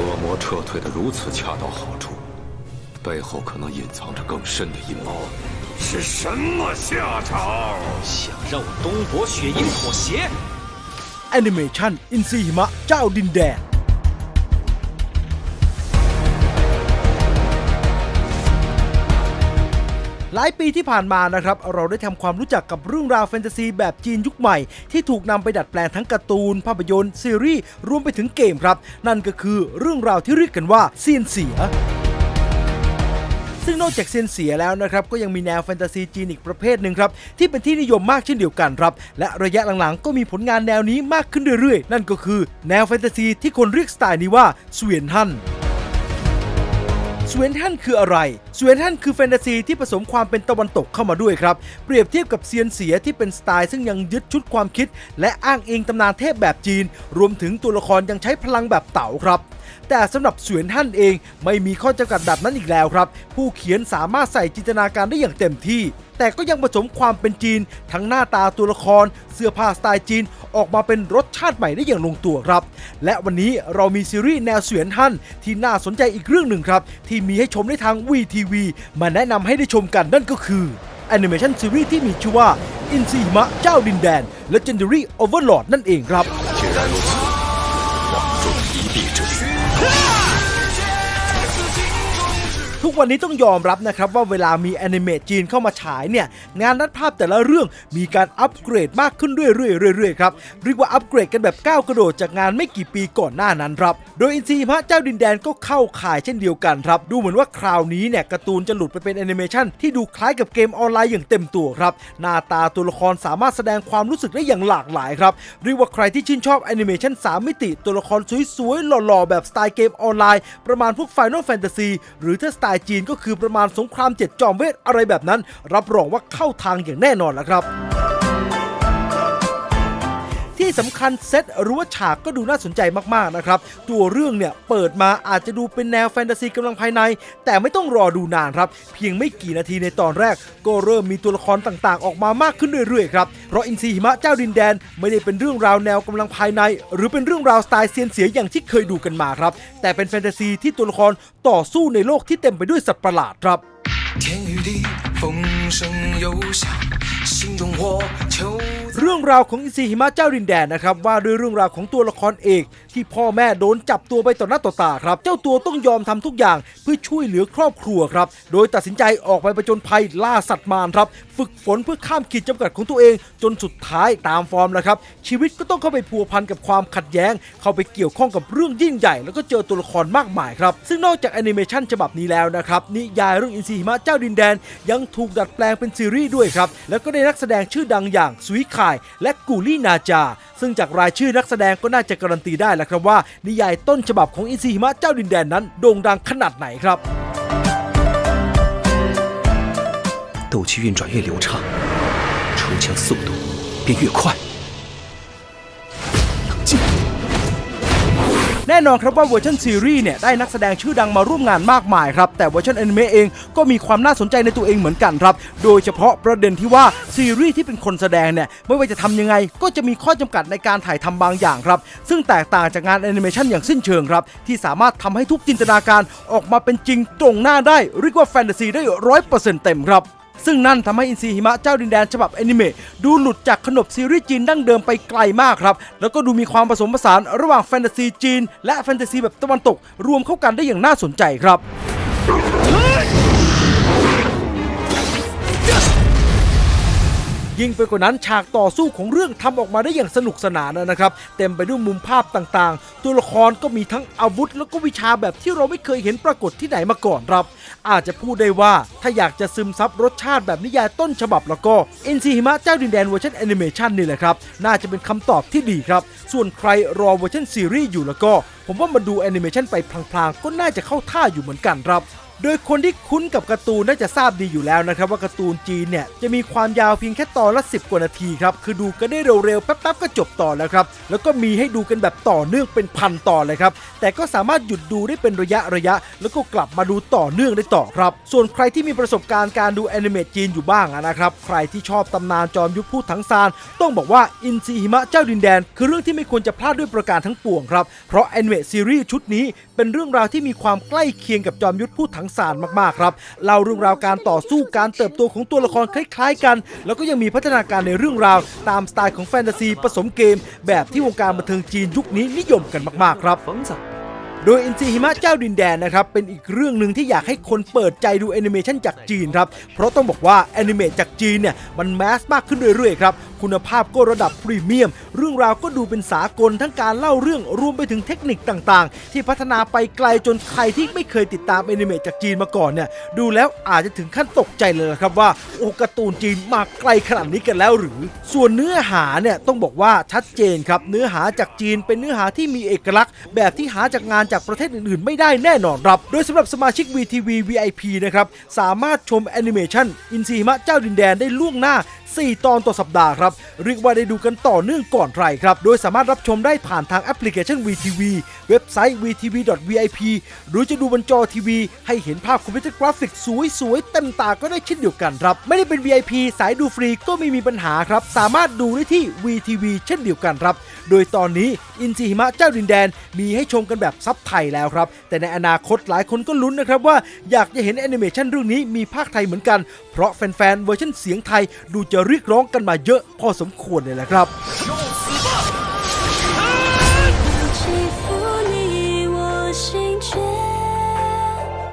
恶魔撤退的如此恰到好处，背后可能隐藏着更深的阴谋。是什么下场？想让我东国雪鹰妥协？ แอนิเมชันอินซีหิมะเจ้าดินแดน หลายปีที่ผ่านมานะครับ เราได้ทำความรู้จักกับเรื่องราวแฟนตาซีแบบจีนยุคใหม่ ที่ถูกนำไปดัดแปลงทั้งการ์ตูน ภาพยนตร์ซีรีส์รวมไปถึงเกมครับ นั่นก็คือเรื่องราวที่เรียกกันว่าเซียนเสียซึ่งนอกจากเซียนเสียแล้วนะครับ ก็ยังมีแนวแฟนตาซีจีนอีกประเภทหนึ่งครับ ที่เป็นที่นิยมมากเช่นเดียวกันครับ และระยะหลังๆ ก็มีผลงานแนวนี้มากขึ้นเรื่อยๆ นั่นก็คือแนวแฟนตาซีที่คนเรียกสไตล์นี้ว่าสเวียนฮัน สเวนทันคืออะไร สเวนทันคือแฟนตาซีที่ผสมความเป็นตะวันตกเข้ามาด้วยครับ เปรียบเทียบกับเซียนเสียที่เป็นสไตล์ซึ่งยังยึดชุดความคิด และอ้างอิงตำนานเทพแบบจีน รวมถึงตัวละครยังใช้พลังแบบเต่าครับ แต่สำหรับสวนท่านเองไม่มีข้อจำกัดแบบนั้นอีกแล้วครับ ผู้เขียนสามารถใส่จินตนาการได้อย่างเต็มที่ แต่ก็ยังผสมความเป็นจีน ทั้งหน้าตาตัวละคร เสื้อผ้าสไตล์จีน ออกมาเป็นรสชาติใหม่ได้อย่างลงตัวครับ และวันนี้เรามีซีรีส์แนวเสวียนฮั่นที่น่าสนใจอีกเรื่องหนึ่งครับ ที่มีให้ชมได้ทาง VTV มาแนะนำให้ได้ชมกันนั่นก็คือแอนิเมชันซีรีส์ที่มีชื่อว่าอินซีมะเจ้าดินแดน Legendary Overlord นั่นเองครับ ทุกวันนี้ต้องยอมรับนะครับว่าเวลามีแอนิเมตจีนเข้ามาฉายเนี่ยงานนัดภาพแต่ละเรื่องมีการอัปเกรดมากขึ้นเรื่อยๆๆครับเรียกว่าอัปเกรดกันแบบก้าวกระโดดจากงานไม่กี่ปีก่อนหน้านั้นครับโดยอินซีพระเจ้าดินแดนก็เข้าข่ายเช่นเดียวกันครับดูเหมือนว่าคราวนี้เนี่ยการ์ตูนจะหลุดไปเป็นแอนิเมชันที่ดูคล้ายกับเกมออนไลน์อย่างเต็มตัวครับหน้าตาตัวละครสามารถแสดงความรู้สึกได้อย่างหลากหลายครับเรียกว่าใครที่ชื่นชอบแอนิเมชัน3 มิติ ตัวละครสวยๆหล่อๆแบบสไตล์เกมออนไลน์ ประมาณพวก Final Fantasy หรือถ้าสไตายจีนก็คือประมาณสงครามเจ็ดจอมเวทอะไรแบบนั้น รับรองว่าเข้าทางอย่างแน่นอนแล้วครับ ที่สำคัญเซตหรือว่าฉากก็ดูน่าสนใจมาก ๆ นะครับ ตัวเรื่องเนี่ยเปิดมาอาจจะดูเป็นแนวแฟนตาซีกำลังภายใน แต่ไม่ต้องรอดูนานครับ เพียงไม่กี่นาทีในตอนแรก ก็เริ่มมีตัวละครต่าง ๆ ออกมามากขึ้นเรื่อย ๆ ครับ เพราะอินซีหิมะเจ้าดินแดน ไม่ได้เป็นเรื่องราวแนวกำลังภายใน หรือเป็นเรื่องราวสไตล์เซียนเสียอย่างที่เคยดูกันมาครับ แต่เป็นแฟนตาซีที่ตัวละครต่อสู้ในโลกที่เต็มไปด้วยสัตว์ประหลาดครับ 天与地，风声又响，心中我求 เ รื่องราวของอินซีหิมะเจ้าดินแดนนะครับว่าด้วยเรื่องราวของตัวละครเอกที่พ่อแม่โดนจับตัวไปต่อหน้าต่อตาครับ เจ้าตัวต้องยอมทำทุกอย่างเพื่อช่วยเหลือครอบครัวครับ โดยตัดสินใจออกไปประจนภัยล่าสัตว์มารครับ ฝึกฝนเพื่อข้ามขีดจำกัดของตัวเอง จนสุดท้ายตามฟอร์มแล้วครับ ชีวิตก็ต้องเข้าไปพัวพันกับความขัดแย้ง เข้าไปเกี่ยวข้องกับเรื่องยิ่งใหญ่ แล้วก็เจอตัวละครมากมายครับซึ่งนอกจากแอนิเมชันฉบับนี้แล้วนะครับนิยายเรื่องอินซีหิมะเจ้าดินแดน ยังถูกดัดแปลงเป็นซีรีส์ด้วยครับแล้วก็ได้นักแสดงชื่อดังอย่างสุยข่ายและกูลี่นาจา ซึ่งจากรายชื่อนักแสดงก็น่าจะการันตีได้แล้วครับว่า นิยายต้นฉบับของอินซีหิมะเจ้าดินแดนนั้นโด่งดังขนาดไหนครับ 斗气运转越流畅，出枪速度便越快。 แน่นอนครับว่าเวอร์ชันซีรีส์เนี่ยได้นักแสดงชื่อดังมาร่วมงานมากมายครับ แต่เวอร์ชันแอนิเมะเองก็มีความน่าสนใจในตัวเองเหมือนกันครับ โดยเฉพาะประเด็นที่ว่าซีรีส์ที่เป็นคนแสดงเนี่ยไม่ว่าจะทำยังไง ก็จะมีข้อจำกัดในการถ่ายทำบางอย่างครับ ซึ่งแตกต่างจากงานแอนิเมชันอย่างสิ้นเชิงครับที่สามารถทำให้ทุกจินตนาการออกมาเป็นจริงตรงหน้าได้เรียกว่าแฟนตาซีได้ร้อยเปอร์เซ็นต์เต็มครับ ซึ่งนั่นทำให้อินซีหิมะเจ้าดินแดนฉบับแอนิเมะดูหลุดจากขนบซีรีส์จีนดั้งเดิมไปไกลมากครับ แล้วก็ดูมีความผสมผสานระหว่างแฟนตาซีจีน และแฟนตาซีแบบตะวันตก รวมเข้ากันได้อย่างน่าสนใจครับ ยิ่งไปกว่านั้นฉากต่อสู้ของเรื่องทำออกมาได้อย่างสนุกสนานนะครับ เต็มไปด้วยมุมภาพต่างๆ ตัวละครก็มีทั้งอาวุธ แล้วก็วิชาแบบที่เราไม่เคยเห็นปรากฏที่ไหนมาก่อนครับ อาจจะพูดได้ว่าถ้าอยากจะซึมซับรสชาติแบบนิยายต้นฉบับแล้วก็อินซีหิมะเจ้าดินแดนเวอร์ชันแอนิเมชันนี่แหละครับ น่าจะเป็นคำตอบที่ดีครับ ส่วนใครรอเวอร์ชันซีรีส์อยู่แล้วก็ ผมว่ามาดูแอนิเมชันไปพลางๆก็น่าจะเข้าท่าอยู่เหมือนกันครับ โดยคนที่คุ้นกับการ์ตูนน่าจะทราบดีอยู่แล้วนะครับว่าการ์ตูนจีนเนี่ยจะมีความยาวเพียงแค่ตอนละ 10 กว่านาทีครับคือดูกันได้เร็วๆแป๊บๆก็จบตอนแล้วครับแล้วก็มีให้ดูกันแบบต่อเนื่องเป็นพันตอนเลยครับแต่ก็สามารถหยุดดูได้เป็นระยะระยะ แล้วก็กลับมาดูต่อเนื่องได้ต่อครับ ส่วนใครที่มีประสบการณ์การดูแอนิเมตจีนอยู่บ้างนะครับใครที่ชอบตำนานจอมยุทธพูดถังซานต้องบอกว่าอินซีหิมะเจ้าดินแดน คือเรื่องที่ไม่ควรจะพลาดด้วยประการทั้งปวงครับเพราะแอนิเมตซีรีส์ชุดนี้เป็นเรื่องราวที่มีความใกล้เคียงกับจอมยุทธพูดถังสารมากๆครับเล่าเรื่องราวการต่อสู้การเติบโตของตัวละครคล้ายๆกัน แล้วก็ยังมีพัฒนาการในเรื่องราว ตามสไตล์ของแฟนตาซีผสมเกม แบบที่วงการบันเทิงจีนยุคนี้นิยมกันมากๆครับ。 โดยอินซีหิมะเจ้าดินแดนนะครับ เป็นอีกเรื่องหนึ่งที่อยากให้คนเปิดใจดูแอนิเมชันจากจีนครับ เพราะต้องบอกว่าแอนิเมตจากจีนเนี่ย มันแมสมากขึ้นเรื่อยๆครับ คุณภาพก็ระดับพรีเมียม เรื่องราวก็ดูเป็นสากลทั้งการเล่าเรื่องรวมไปถึงเทคนิคต่างๆ ที่พัฒนาไปไกลจนใครที่ไม่เคยติดตามแอนิเมตจากจีนมาก่อนเนี่ยดูแล้วอาจจะถึงขั้นตกใจเลยนะครับว่าโอ้การ์ตูนจีนมาไกลขนาดนี้กันแล้วหรือ ส่วนเนื้อหาเนี่ยต้องบอกว่าชัดเจนครับเนื้อหาจากจีนเป็นเนื้อหาที่มีเอกลักษณ์แบบที่หาจากงานจากประเทศอื่นๆ ไม่ได้แน่นอนครับ โดยสำหรับสมาชิก VTV VIP นะครับ สามารถชมแอนิเมชันอินซีหิมะเจ้าดินแดนได้ล่วงหน้า 4 ตอนต่อสัปดาห์ครับเรียกว่าได้ดูกันต่อเนื่องก่อนใครครับ โดยสามารถรับชมได้ผ่านทางแอปพลิเคชัน VTV เว็บไซต์ vtv.vip หรือจะดูบนจอทีวี ให้เห็นภาพคอมพิวเตอร์กราฟิกสวยๆ เต็มตาก็ได้เช่นเดียวกันครับ ไม่ได้เป็น VIP สายดูฟรีก็ไม่มีปัญหาครับ สามารถดูได้ที่ VTV เช่นเดียวกันครับ โดยตอนนี้อินซีหิมะเจ้าดินแดนมีให้ชมกันแบบซับไทยแล้วครับ แต่ในอนาคตหลายคนก็ลุ้นนะครับว่าอยากจะเห็นแอนิเมชันเรื่องนี้มีภาคไทยเหมือนกัน เพราะแฟนๆเวอร์ชันเสียงไทยดูจะเรียกร้องกันมาเยอะพอสมควรเลยแหละครับ